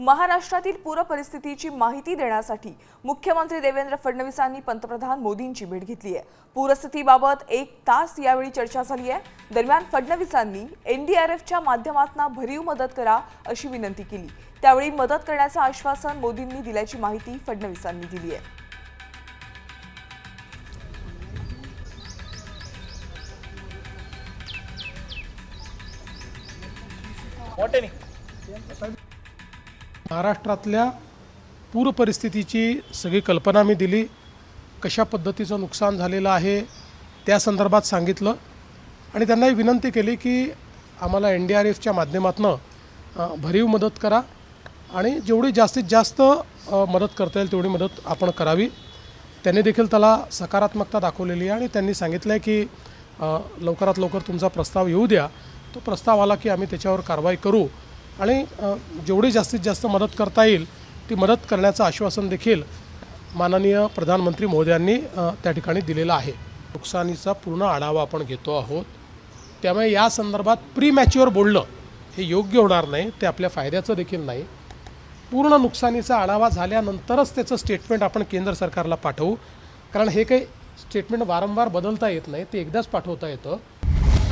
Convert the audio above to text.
महाराष्ट्रातील पूरपरिस्थितीची माहिती देण्यासाठी मुख्यमंत्री देवेंद्र फडणवीसांनी पंतप्रधान मोदींची भेट घेतली आहे. पूरस्थितीबाबत एक तास यावेळी चर्चा झाली आहे. दरम्यान फडणवीसांनी एनडीआरएफच्या माध्यमातून भरीव मदत करा अशी विनंती केली. त्यावेळी मदत करण्याचं आश्वासन मोदींनी दिल्याची माहिती फडणवीसांनी दिली आहे. मोठे महाराष्ट्रातल्या पूर परिस्थितीची सगळी कल्पना मी दिली. कशा पद्धतीचं नुकसान झालेलं आहे त्या संदर्भात सांगितलं. आणि त्यांनाही विनंती केली की आम्हाला एन डी आर एफच्या माध्यमातून भरीव मदत करा. आणि जेवढी जास्तीत जास्त मदत करता येईल तेवढी मदत आपण करावी. त्यांनी देखील त्याला सकारात्मकता दाखवलेली आहे आणि त्यांनी सांगितलं आहे की लवकरात लवकर तुमचा प्रस्ताव येऊ द्या. तो प्रस्ताव आला की आम्ही त्याच्यावर कारवाई करू. आणि जेवढी जास्तीत जास्त मदत करता येईल ती मदत करण्याचं आश्वासन देखील माननीय प्रधानमंत्री मोदयांनी त्या ठिकाणी दिलेलं आहे. नुकसानीचा पूर्ण आढावा आपण घेतो आहोत. त्यामुळे या संदर्भात प्री मॅच्युअर बोलणं हे योग्य होणार नाही ते आपल्या फायद्याचं देखील नाही. पूर्ण नुकसानीचा आढावा झाल्यानंतरच त्याचं स्टेटमेंट आपण केंद्र सरकारला पाठवू. कारण हे काही स्टेटमेंट वारंवार बदलता येत नाही ते एकदाच पाठवता येतं.